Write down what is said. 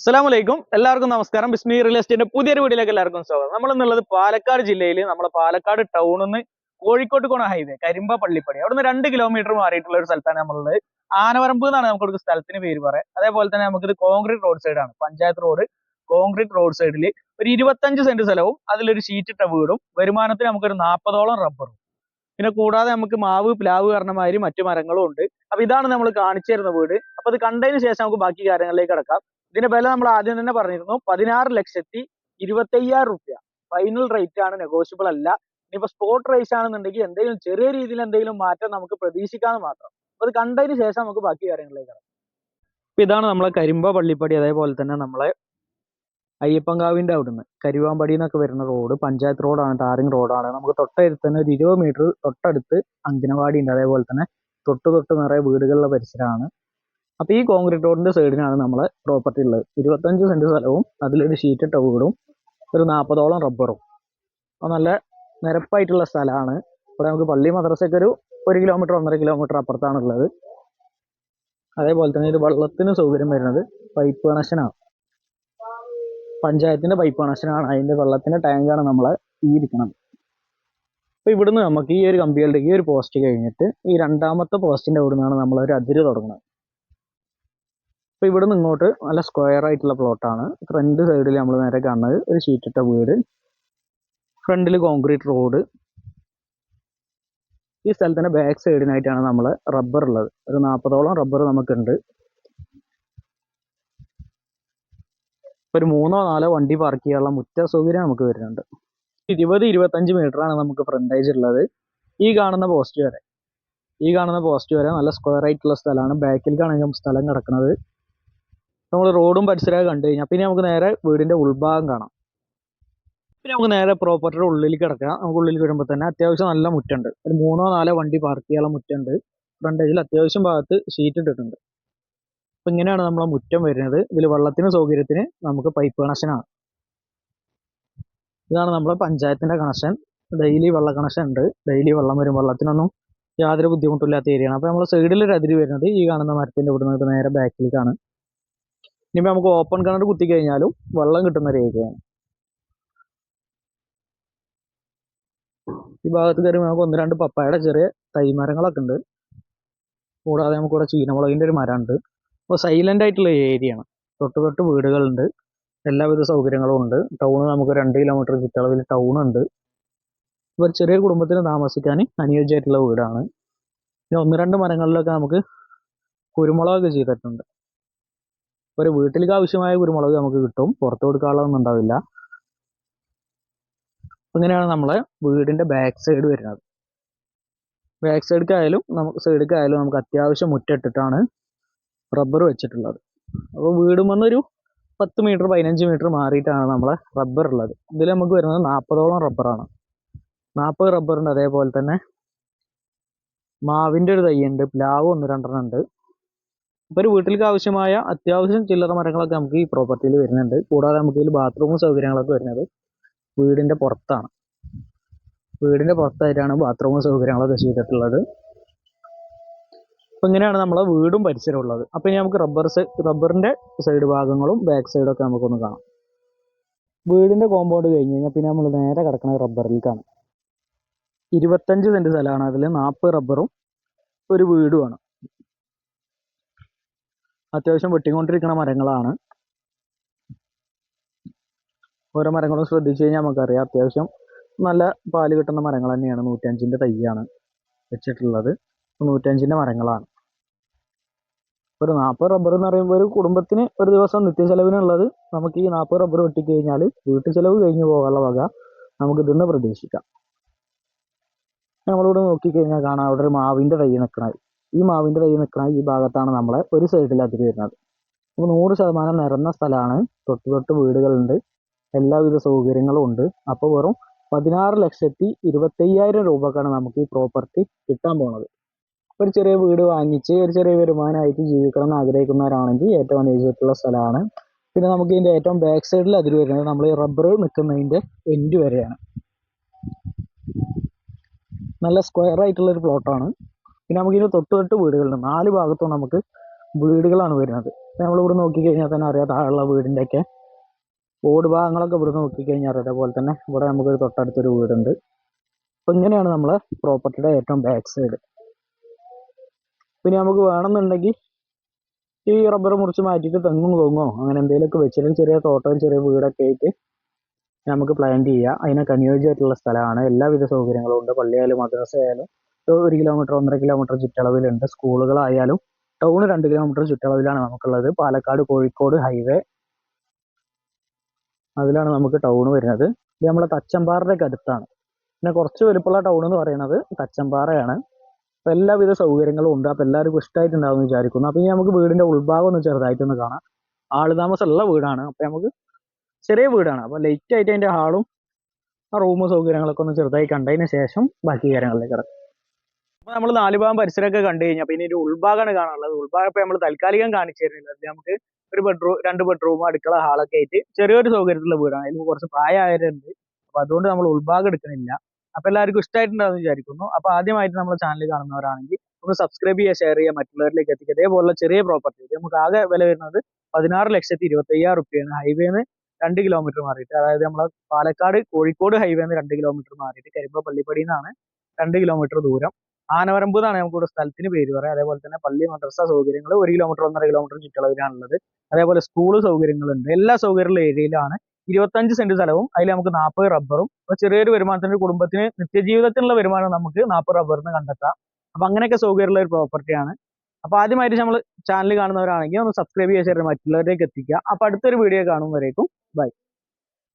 അസ്സലാമലൈക്കും. എല്ലാവർക്കും നമസ്കാരം. ബിസ്മി റിയൽ എസ്റ്റേറ്റിന്റെ പുതിയൊരു വീഡിയോയിലേക്ക് എല്ലാവർക്കും സ്വാഗതം. നമ്മൾ എന്നുള്ളത് പാലക്കാട് ജില്ലയിൽ നമ്മളെ പാലക്കാട് ടൗണിൽ നിന്ന് കോഴിക്കോട്ട് കോണ ഹൈവേ കരിമ്പ പള്ളിപ്പടി. അവിടുന്ന് രണ്ട് കിലോമീറ്റർ മാറിയിട്ടുള്ള ഒരു സ്ഥലത്താണ് നമ്മളുള്ളത്. ആനവരമ്പ് എന്നാണ് നമുക്ക് ഒരു സ്ഥലത്തിന് പേര് പറയാം. അതേപോലെ തന്നെ നമുക്കിത് കോൺക്രീറ്റ് റോഡ് സൈഡാണ് പഞ്ചായത്ത് റോഡ് കോൺക്രീറ്റ് റോഡ് സൈഡിൽ ഒരു ഇരുപത്തഞ്ച് സെന്റ് സ്ഥലവും അതിലൊരു ഷീറ്റ് ഇട്ട വീടും വരുമാനത്തിന് നമുക്കൊരു നാൽപ്പതോളം റബ്ബറും പിന്നെ കൂടാതെ നമുക്ക് മാവ് പ്ലാവ് കാരണമാതിരി മറ്റു മരങ്ങളും ഉണ്ട്. അപ്പൊ ഇതാണ് നമ്മൾ കാണിച്ചു തരുന്ന വീട്. അപ്പൊ ഇത് കണ്ടതിന് ശേഷം നമുക്ക് ബാക്കി കാര്യങ്ങളിലേക്ക് കിടക്കാം. ഇതിന്റെ വില നമ്മൾ ആദ്യം തന്നെ പറഞ്ഞിരുന്നു. പതിനാറ് ലക്ഷത്തി ഇരുപത്തയ്യായിരം റുപ്യ. ഫൈനൽ റേറ്റ് ആണ് നെഗോഷ്യബിൾ അല്ല. ഇനിയിപ്പോ സ്പോട്ട് റേസ് ആണെന്നുണ്ടെങ്കിൽ എന്തെങ്കിലും ചെറിയ രീതിയിൽ എന്തെങ്കിലും മാറ്റം നമുക്ക് പ്രതീക്ഷിക്കാന്ന് മാത്രം. അത് കണ്ടതിന് ശേഷം നമുക്ക് ബാക്കി കാര്യങ്ങളിലേക്ക് ഇറങ്ങാം അപ്പൊ ഇതാണ് നമ്മളെ കരിമ്പ പള്ളിപ്പടി അതേപോലെ തന്നെ നമ്മളെ അയ്യപ്പങ്കാവിന്റെ അവിടുന്ന്. കരുവാമ്പടി എന്നൊക്കെ വരുന്ന റോഡ് പഞ്ചായത്ത് റോഡാണ് ടാറിംഗ് റോഡാണ് നമുക്ക് തൊട്ടടുത്ത് തന്നെ ഒരു ഇരുപത് മീറ്റർ തൊട്ടടുത്ത് അങ്കനവാടി ഉണ്ട് അതേപോലെ തന്നെ തൊട്ട് തൊട്ട് നിറയെ വീടുകളുടെ പരിസരമാണ്. അപ്പൊ ഈ കോൺക്രീറ്റ് റോഡിന്റെ സൈഡിനാണ് നമ്മളെ പ്രോപ്പർട്ടി ഉള്ളത്. ഇരുപത്തഞ്ച് സെന്റ് സ്ഥലവും അതിലൊരു ഷീറ്റ് ഇട്ട വീടും ഒരു നാൽപ്പതോളം റബ്ബറും. അപ്പൊ നല്ല നിരപ്പായിട്ടുള്ള സ്ഥലമാണ്. ഇവിടെ നമുക്ക് പള്ളി മദ്രസയ്ക്ക് ഒരു ഒരു കിലോമീറ്റർ ഒന്നര കിലോമീറ്റർ അപ്പുറത്താണ് ഉള്ളത്. അതേപോലെ തന്നെ ഒരു വെള്ളത്തിന് സൗകര്യം വരുന്നത് പൈപ്പ് കണക്ഷനാണ് പഞ്ചായത്തിന്റെ പൈപ്പ് കണക്ഷനാണ് അതിന്റെ വെള്ളത്തിന്റെ ടാങ്കാണ് നമ്മളെ ഈ അപ്പൊ ഇവിടുന്ന് നമുക്ക് ഈ ഒരു കമ്പികളുടെ ഈ ഒരു പോസ്റ്റ് കഴിഞ്ഞിട്ട് ഈ രണ്ടാമത്തെ പോസ്റ്റിന്റെ അവിടെ നമ്മൾ ഒരു അതിര് തുടങ്ങുന്നത്. അപ്പൊ നിന്ന് ഇങ്ങോട്ട് നല്ല സ്ക്വയർ ആയിട്ടുള്ള പ്ലോട്ടാണ് ഫ്രണ്ട് സൈഡിൽ നമ്മൾ നേരെ കാണുന്നത് ഒരു ഷീറ്റ് ഇട്ട വീട് ഫ്രണ്ടിൽ കോൺക്രീറ്റ് റോഡ് ഈ സ്ഥലത്തിന്റെ ബാക്ക് സൈഡിനായിട്ടാണ് നമ്മൾ റബ്ബർ ഉള്ളത്. ഒരു നാൽപ്പതോളം റബ്ബർ നമുക്കുണ്ട്. ഒരു മൂന്നോ നാലോ വണ്ടി പാർക്ക് ചെയ്യാനുള്ള മുറ്റ സൗകര്യം നമുക്ക് വരുന്നുണ്ട്. ഇരുപത് ഇരുപത്തഞ്ച് ആണ് നമുക്ക് ഫ്രണ്ടേജ് ഉള്ളത്. ഈ കാണുന്ന പോസ്റ്റ് വരെ. ഈ കാണുന്ന പോസ്റ്റ് വരെ നല്ല സ്ക്വയർ ആയിട്ടുള്ള സ്ഥലമാണ്. ബാക്കിൽ കാണാൻ സ്ഥലം കിടക്കുന്നത്. നമ്മൾ റോഡും പരിസരമൊക്കെ കണ്ടു കഴിഞ്ഞാൽ പിന്നെ നമുക്ക് നേരെ വീടിന്റെ ഉൾഭാഗം കാണാം. പിന്നെ നമുക്ക് നേരെ പ്രോപ്പർട്ടിയുടെ ഉള്ളിലേക്ക് കിടക്കാം. നമുക്ക് ഉള്ളിൽ വരുമ്പോൾ തന്നെ അത്യാവശ്യം നല്ല മുറ്റുണ്ട്. ഒരു മൂന്നോ നാലോ വണ്ടി പാർക്ക് ചെയ്യാനുള്ള മുറ്റുണ്ട്. ഫ്രണ്ടേജിൽ അത്യാവശ്യം ഭാഗത്ത് ഷീറ്റ് ഇട്ടിട്ടുണ്ട്. അപ്പം ഇങ്ങനെയാണ് നമ്മളെ മുറ്റം വരുന്നത്. ഇതിൽ വെള്ളത്തിന് സൗകര്യത്തിന് നമുക്ക് പൈപ്പ് കണക്ഷനാണ് ഇതാണ് നമ്മുടെ പഞ്ചായത്തിന്റെ കണക്ഷൻ ഡെയിലി വെള്ള കണക്ഷൻ ഉണ്ട്. ഡെയിലി വെള്ളം വരും. വെള്ളത്തിനൊന്നും യാതൊരു ബുദ്ധിമുട്ടില്ലാത്ത ഏരിയയാണ് അപ്പോൾ നമ്മൾ സൈഡിൽ ഒരു അതിര് വരുന്നത് ഈ കാണുന്ന മരത്തിന്റെ ഇവിടെ നിന്ന് നേരെ ബാക്കിലേക്കാണ് ഇനിയിപ്പോ നമുക്ക് ഓപ്പൺ കിണർ കുത്തി കഴിഞ്ഞാലും വെള്ളം കിട്ടുന്ന ഒരു ഈ ഭാഗത്ത് കയറി നമുക്ക് ഒന്ന് രണ്ട് പപ്പായയുടെ ചെറിയ തൈ മരങ്ങളൊക്കെ ഉണ്ട്. കൂടാതെ നമുക്ക് ഇവിടെ ചീനമുളകിന്റെ ഒരു മരമുണ്ട്. അപ്പോൾ സൈലന്റ് ആയിട്ടുള്ള ഏരിയയാണ് തൊട്ട് തൊട്ട് വീടുകളുണ്ട്. എല്ലാവിധ സൗകര്യങ്ങളും ഉണ്ട്. ടൗൺ നമുക്ക് രണ്ട് കിലോമീറ്റർ ചുറ്റളവിൽ ടൗൺ ഉണ്ട്. ഒരു ചെറിയ കുടുംബത്തിന് താമസിക്കാൻ അനുയോജ്യമായിട്ടുള്ള വീടാണ്. പിന്നെ ഒന്ന് രണ്ട് മരങ്ങളിലൊക്കെ നമുക്ക് കുരുമുളകൊക്കെ ചെയ്തിട്ടുണ്ട്. ഒരു വീട്ടിലേക്ക് ആവശ്യമായ കുരുമുളക് നമുക്ക് കിട്ടും. പുറത്ത് കൊടുക്കാനുള്ളതൊന്നും ഉണ്ടാവില്ല. ഇങ്ങനെയാണ് നമ്മളെ വീടിന്റെ ബാക്ക് സൈഡ് വരുന്നത്. ബാക്ക് സൈഡിലേക്കായാലും നമുക്ക് സൈഡിലേക്കായാലും നമുക്ക് അത്യാവശ്യം മുറ്റിട്ടിട്ടാണ് റബ്ബർ വെച്ചിട്ടുള്ളത്. അപ്പോൾ വീടും വന്നൊരു പത്ത് മീറ്റർ പതിനഞ്ച് മീറ്റർ മാറിയിട്ടാണ് നമ്മളെ റബ്ബർ ഉള്ളത്. ഇതിൽ നമുക്ക് വരുന്നത് നാൽപ്പതോളം റബ്ബറാണ് നാൽപ്പത് റബ്ബറുണ്ട് അതേപോലെ തന്നെ മാവിന്റെ ഒരു തൈയുണ്ട് പ്ലാവ് ഒന്ന് രണ്ടെണ്ണം ഉണ്ട്. ഇപ്പൊ ഒരു വീട്ടിലേക്ക് ആവശ്യമായ അത്യാവശ്യം ചില്ലറ മരങ്ങളൊക്കെ നമുക്ക് ഈ പ്രോപ്പർട്ടിയിൽ വരുന്നുണ്ട്. കൂടാതെ നമുക്ക് ഇതിൽ ബാത്റൂമും സൗകര്യങ്ങളൊക്കെ വരുന്നത് വീടിന്റെ പുറത്താണ്. വീടിന്റെ പുറത്തായിട്ടാണ് ബാത്റൂമും സൗകര്യങ്ങളൊക്കെ ചെയ്തിട്ടുള്ളത്. അപ്പോൾ ഇങ്ങനെയാണ് നമ്മളെ വീടും പരിസരവും ഉള്ളത് അപ്പൊ ഇനി നമുക്ക് റബ്ബർ റബ്ബറിന്റെ സൈഡ് ഭാഗങ്ങളും ബാക്ക് സൈഡൊക്കെ നമുക്കൊന്ന് കാണാം. വീടിന്റെ കോമ്പൗണ്ട് കഴിഞ്ഞ് കഴിഞ്ഞാൽ പിന്നെ നമ്മൾ നേരെ കിടക്കുന്നത് റബ്ബറിലേക്കാണ് ഇരുപത്തഞ്ച് സെന്റ് സ്ഥലമാണ് അതിൽ നാൽപ്പത് റബ്ബറും ഒരു വീടുമാണ്. അത്യാവശ്യം വെട്ടിക്കൊണ്ടിരിക്കുന്ന മരങ്ങളാണ്. ഓരോ മരങ്ങളും ശ്രദ്ധിച്ചു കഴിഞ്ഞാൽ നമുക്കറിയാം അത്യാവശ്യം നല്ല പാൽ കിട്ടുന്ന മരങ്ങൾ തന്നെയാണ്. നൂറ്റഞ്ചിന്റെ തൈയാണ് വെച്ചിട്ടുള്ളത്. നൂറ്റഞ്ചിന്റെ മരങ്ങളാണ്. ഒരു നാൽപ്പത് റബ്ബർ എന്ന് പറയുമ്പോൾ ഒരു കുടുംബത്തിന് ഒരു ദിവസം നിത്യ ചെലവിനുള്ളത് നമുക്ക് ഈ നാൽപ്പത് റബ്ബർ വെട്ടിക്കഴിഞ്ഞാൽ വീട്ടു ചെലവ് കഴിഞ്ഞു പോകാനുള്ള വക നമുക്ക് ഇതിന്ന് പ്രതീക്ഷിക്കാം. നമ്മളിവിടെ നോക്കിക്കഴിഞ്ഞാൽ കാണാം അവിടെ ഒരു മാവിന്റെ തൈ നിൽക്കണത് ഈ മാവിന്റെ തൈ നിൽക്കുന്ന ഈ ഭാഗത്താണ് നമ്മളെ ഒരു സൈഡിൽ അതിര് വരുന്നത്. അപ്പോൾ നൂറ് ശതമാനം നിറഞ്ഞ സ്ഥലമാണ്. തൊട്ട് തൊട്ട് വീടുകളുണ്ട്. എല്ലാവിധ സൗകര്യങ്ങളും ഉണ്ട്. അപ്പോൾ വെറും പതിനാറ് ലക്ഷത്തി ഇരുപത്തയ്യായിരം രൂപക്കാണ് നമുക്ക് ഈ പ്രോപ്പർട്ടി കിട്ടാൻ പോണത്. ഒരു ചെറിയ വീട് വാങ്ങിച്ച് ഒരു ചെറിയ വരുമാനമായിട്ട് ജീവിക്കണം എന്ന് ആഗ്രഹിക്കുന്നവരാണെങ്കിൽ ഏറ്റവും അനുയോജ്യമായിട്ടുള്ള സ്ഥലമാണ്. പിന്നെ നമുക്ക് ഇതിന്റെ ഏറ്റവും ബാക്ക് സൈഡിൽ അതിൽ വരുന്നത് നമ്മൾ ഈ റബ്ബർ നിൽക്കുന്നതിന്റെ എൻഡ് വരെയാണ്. നല്ല സ്ക്വയർ ആയിട്ടുള്ള ഒരു പ്ലോട്ടാണ് പിന്നെ നമുക്ക് ഇതിന് തൊട്ട് തൊട്ട് വീടുകളുണ്ട്. നാല് ഭാഗത്തും നമുക്ക് വീടുകളാണ് വരുന്നത്. നമ്മൾ ഇവിടെ നോക്കിക്കഴിഞ്ഞാൽ തന്നെ അറിയാം താഴെയുള്ള വീടിന്റെ ഒക്കെ ഓട് ഭാഗങ്ങളൊക്കെ ഇവിടെ നോക്കിക്കഴിഞ്ഞാൽ അറിയാം. അതേപോലെ തന്നെ ഇവിടെ നമുക്കൊരു തൊട്ടടുത്തൊരു വീടുണ്ട്. അപ്പോൾ ഇങ്ങനെയാണ് നമ്മളെ പ്രോപ്പർട്ടിയുടെ ഏറ്റവും ബാക്ക് സൈഡ്. പിന്നെ നമുക്ക് വേണമെന്നുണ്ടെങ്കിൽ ഈ റബ്ബർ മുറിച്ച് മാറ്റിയിട്ട് തെങ്ങും കൊങ്ങോ അങ്ങനെ എന്തെങ്കിലുമൊക്കെ വെച്ചാലും ചെറിയ തോട്ടവും ചെറിയ വീടൊക്കെ ആയിട്ട് നമുക്ക് പ്ലാൻ ചെയ്യാം. അതിനൊക്കെ അനുയോജ്യമായിട്ടുള്ള സ്ഥലമാണ്. എല്ലാവിധ സൗകര്യങ്ങളും ഉണ്ട്. പള്ളിയായാലും മദ്രസ ആയാലും ഒരു കിലോമീറ്റർ ഒന്നര കിലോമീറ്റർ ചുറ്റളവിലുണ്ട്. സ്കൂളുകളായാലും ടൗൺ രണ്ട് കിലോമീറ്റർ ചുറ്റളവിലാണ് നമുക്കുള്ളത്. പാലക്കാട് കോഴിക്കോട് ഹൈവേ അതിലാണ് നമുക്ക് ടൗൺ വരുന്നത്. ഇത് നമ്മളെ തച്ചമ്പാറയുടെ അടുത്താണ്. പിന്നെ കുറച്ച് വലുപ്പമുള്ള ടൗൺ എന്ന് പറയുന്നത് തച്ചമ്പാറയാണ്. അപ്പോൾ എല്ലാവിധ സൗകര്യങ്ങളും ഉണ്ട്. അപ്പോൾ എല്ലാവർക്കും ഇഷ്ടമായിട്ടുണ്ടാവും എന്ന് വിചാരിക്കുന്നു. അപ്പോൾ ഇനി നമുക്ക് വീടിന്റെ ഉൾഭാഗം ഒന്ന് ചെറുതായിട്ടൊന്ന് കാണാം. ആൾ താമസമുള്ള വീടാണ്. അപ്പോൾ നമുക്ക് ചെറിയ വീടാണ്. അപ്പോൾ ലൈറ്റ് ആയിട്ട് അതിന്റെ ഹാളും ആ റൂം സൗകര്യങ്ങളൊക്കെ ഒന്ന് ചെറുതായി കണ്ടതിന് ശേഷം ബാക്കി കാര്യങ്ങളിലേക്ക് കിടക്കും. അപ്പോൾ നമ്മൾ നാലുഭാഗം പരിസരമൊക്കെ കണ്ടു കഴിഞ്ഞാൽ പിന്നെ ഒരു ഉൾഭാഗമാണ് കാണാനുള്ളത്. ഉൾഭാഗം ഇപ്പൊ നമ്മൾ താൽക്കാലികം കാണിച്ചു തരുന്നില്ല അതിൽ നമുക്ക് ഒരു ബെഡ്റൂം രണ്ട് ബെഡ്റൂം അടുക്കള ഹാളൊക്കെ ആയിട്ട് ചെറിയൊരു സൗകര്യത്തിലുള്ള വീടാണ്. അതിൽ കുറച്ച് പ്രായമായവരുണ്ട്. അപ്പൊ അതുകൊണ്ട് നമ്മൾ ഉൾഭാഗം എടുക്കുന്നില്ല അപ്പൊ എല്ലാവർക്കും ഇഷ്ടമായിട്ടുണ്ടാവും വിചാരിക്കുന്നു. അപ്പൊ ആദ്യമായിട്ട് നമ്മുടെ ചാനൽ കാണുന്നവരാണെങ്കിൽ ഒന്ന് സബ്സ്ക്രൈബ് ചെയ്യുക ഷെയർ ചെയ്യുക മറ്റുള്ളവരിലേക്ക് എത്തിക്കുക. ഇതേപോലുള്ള ചെറിയ പ്രോപ്പർട്ടി നമുക്ക് ആകെ വില വരുന്നത് പതിനാറ് ലക്ഷത്തി ഇരുപത്തി അയ്യായിരം റുപ്യാണ് ഹൈവേന്ന് രണ്ട് കിലോമീറ്റർ മാറിയിട്ട് അതായത് നമ്മളെ പാലക്കാട് കോഴിക്കോട് ഹൈവേന്ന് രണ്ട് കിലോമീറ്റർ മാറിയിട്ട് കരിമ്പ പള്ളിപ്പടിയിൽ നിന്നാണ് രണ്ട് കിലോമീറ്റർ ദൂരം. ആനവരമ്പ് എന്നാണ് നമുക്ക് ഇവിടെ സ്ഥലത്തിന് പേര് പറയാം. അതേപോലെ തന്നെ പള്ളി മദ്രസ സൗകര്യങ്ങൾ ഒരു കിലോമീറ്റർ ഒന്നര കിലോമീറ്റർ ചുറ്റളവിലാണുള്ളത്. അതേപോലെ സ്കൂൾ സൗകര്യങ്ങളുണ്ട്. എല്ലാ സൗകര്യമുള്ള ഏരിയയിലാണ് ഇരുപത്തഞ്ച് സെന്റ് സ്ഥലവും അതിൽ നമുക്ക് നാൽപ്പത് റബ്ബറും അപ്പൊ ചെറിയൊരു വരുമാനത്തിന് കുടുംബത്തിന് നിത്യജീവിതത്തിനുള്ള വരുമാനം നമുക്ക് നാൽപ്പത് റബ്ബറിന് കണ്ടെത്താം. അപ്പൊ അങ്ങനെയൊക്കെ സൗകര്യമുള്ള ഒരു പ്രോപ്പർട്ടിയാണ് അപ്പോൾ ആദ്യമായിട്ട് നമ്മൾ ചാനൽ കാണുന്നവരാണെങ്കിൽ ഒന്ന് സബ്സ്ക്രൈബ് ചെയ്യാൻ മറ്റുള്ളവരിലേക്ക് എത്തിക്കുക. അപ്പൊ അടുത്തൊരു വീഡിയോ കാണുന്നവരേക്കും വരേക്കും. ബൈ